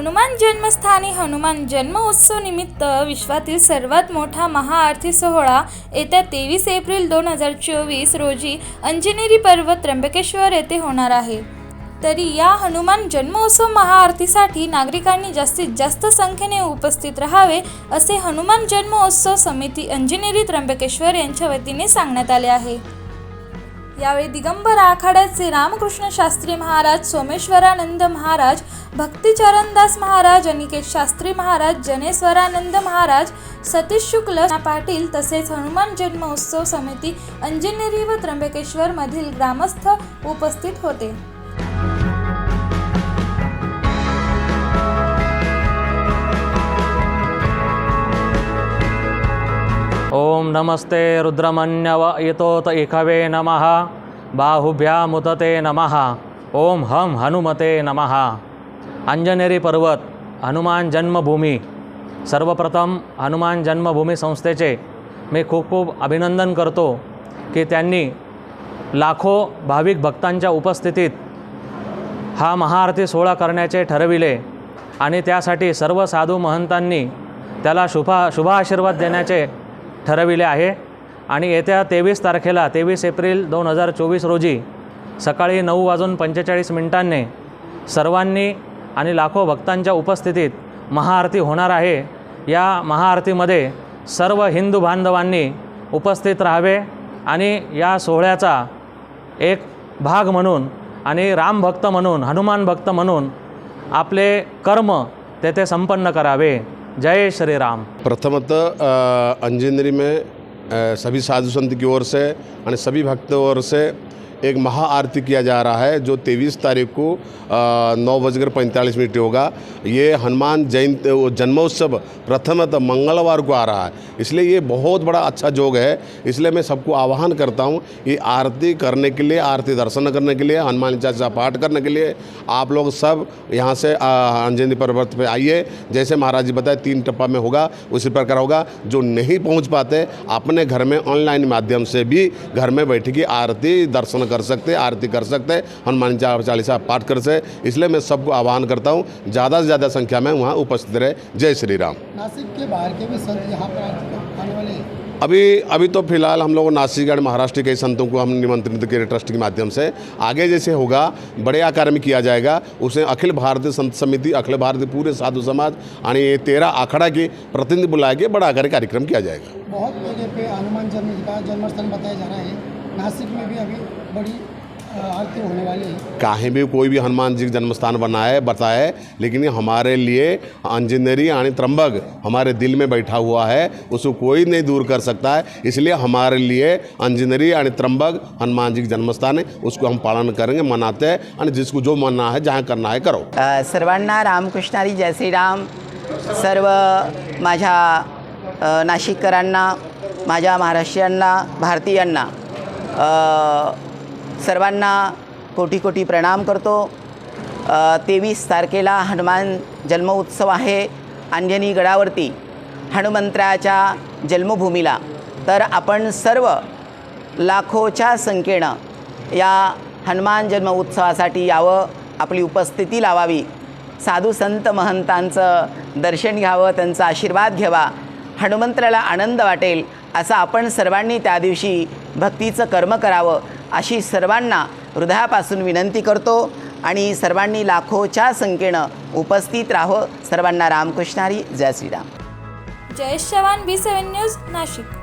हनुमान जन्मस्थानी हनुमान जन्म उत्सव निमित्त विश्वातील सर्वात मोठा महाआरती सोहळा येत्या तेवीस एप्रिल दोन हजार चोवीस रोजी अंजनेरी पर्वत त्र्यंबकेश्वर येथे होणार आहे. तरी या हनुमान जन्मोत्सव महाआरतीसाठी नागरिकांनी जास्तीत जास्त संख्येने उपस्थित राहावे असे हनुमान जन्मोत्सव समिती अंजनेरी त्र्यंबकेश्वर यांच्या वतीने सांगण्यात आले आहे. यावेळी दिगंबर आखाड्याचे रामकृष्ण शास्त्री महाराज सोमेश्वरानंद महाराज भक्तिचरणदास महाराज अनिकेत शास्त्री महाराज जनेश्वरानंद महाराज सतीश शुक्ल पाटील तसेच हनुमान जन्मोत्सव समिती अंजनेरी व त्र्यंबकेश्वर मधील ग्रामस्थ उपस्थित होते. ओम नमस्ते रुद्रमन्यव इतोत इखवे नमः। बाहुभ्यामुतते नमः। ओम हम हनुमते नमः। अंजनेरी पर्वत हनुमान जन्मभूमी। सर्वप्रथम हनुमान जन्मभूमी संस्थेचे मी खूप खूप अभिनंदन करतो की त्यांनी लाखो भाविक भक्तांच्या उपस्थितीत हा महाआरती सोहळा करण्याचे ठरविले आणि त्यासाठी सर्व साधू महंतांनी त्याला शुभा शुभ आशीर्वाद देण्याचे ठरविले आहे. आणि येत्या तेवीस तारखेला तेवीस एप्रिल दोन हजार चोवीस रोजी सकाळी नऊ वाजून पंचेचाळीस मिनिटांनी सर्वांनी आणि लाखो भक्तांच्या उपस्थितीत महाआरती होणार आहे. या महाआरतीमध्ये सर्व हिंदू बांधवांनी उपस्थित राहावे आणि या सोहळ्याचा एक भाग म्हणून आणि रामभक्त म्हणून हनुमान भक्त म्हणून आपले कर्म तेथे संपन्न करावे. जय श्रीराम. प्रथमतः अ, में सभी साधु संत की ओर से और सभी भक्तों ओर से एक महाआरती किया जा रहा है, जो तेईस तारीख को नौ बजकर पैंतालीस मिनट होगा। ये हनुमान जयंती जन्मोत्सव प्रथमतः मंगलवार को आ रहा है। इसलिए ये बहुत बड़ा अच्छा जोग है। इसलिए मैं सबको आह्वान करता हूँ ये आरती करने के लिए, आरती दर्शन करने के लिए, हनुमान चालीसा पाठ करने के लिए आप लोग सब यहाँ से अंजनी पर्वत पर आइए। जैसे महाराज जी बताए, तीन टप्पा में होगा, उसी प्रकार होगा। जो नहीं पहुँच पाते, अपने घर में ऑनलाइन माध्यम से भी घर में बैठ के आरती दर्शन कर सकते आरती कर सकते हनुमान चालीसा पाठ कर सकते इसलिए मैं सबको आह्वान करता हूँ ज़्यादा से ज़्यादा संख्या में वहाँ उपस्थित रहे। जय श्री राम। नासिक के बाहर के भी संत यहाँ पर आने वाले हैं। अभी अभी तो फ़िलहाल हम लोग नासिक और महाराष्ट्र के संतों को हम निमंत्रित किए ट्रस्ट के माध्यम से। आगे जैसे होगा बड़े आकार में किया जाएगा उसे अखिल भारतीय संत समिति अखिल भारतीय पूरे साधु समाज और ये तेरह अखाड़ा के प्रतिनिधि बुलाए के बड़ा आकार कार्यक्रम किया जाएगा। बहुत जगह पे हनुमान जन्म का जन्मस्थान बताया जा रहा है। नासिक में भी अभी बड़ी आरती होने वाली है। कहीं भी कोई भी हनुमान जी का जन्मस्थान बना है बताए लेकिन हमारे लिए इंजीनियरी यानी त्रंबक हमारे दिल में बैठा हुआ है उसको कोई नहीं दूर कर सकता है। इसलिए हमारे लिए इंजीनियरी यानी त्रंबक हनुमान जी का जन्मस्थान है उसको हम पालन करेंगे मनाते हैं और जिसको जो मानना है जहाँ करना है करो। सर्वांना रामकृष्णारी जय श्री राम सर्व माझ्या अ, नाशिककरांना माझ्या महाराष्ट्रीयांना भारतीयांना सर्वांना कोटी कोटी प्रणाम करतो. तेवीस तारखेला हनुमान जन्म उत्सव आहे अंजनी गडावरती हनुमंत्राच्या जन्मभूमीला. तर आपण सर्व लाखोच्या संख्येनं या हनुमान जन्म उत्सवासाठी यावं आपली उपस्थिती लावावी. साधू संत महंतांचं दर्शन घ्यावं त्यांचा आशीर्वाद घ्यावा. हनुमंत्राला आनंद वाटेल असं आपण सर्वांनी त्या दिवशी भक्तीचं कर्म करावं. अशी सर्वांना हृदयापासून विनंती करतो आणि सर्वांनी लाखोच्या संख्येनं उपस्थित राहो. सर्वांना रामकृष्णारी जय Shriram. Jayesh Chavan B seven news Nashik.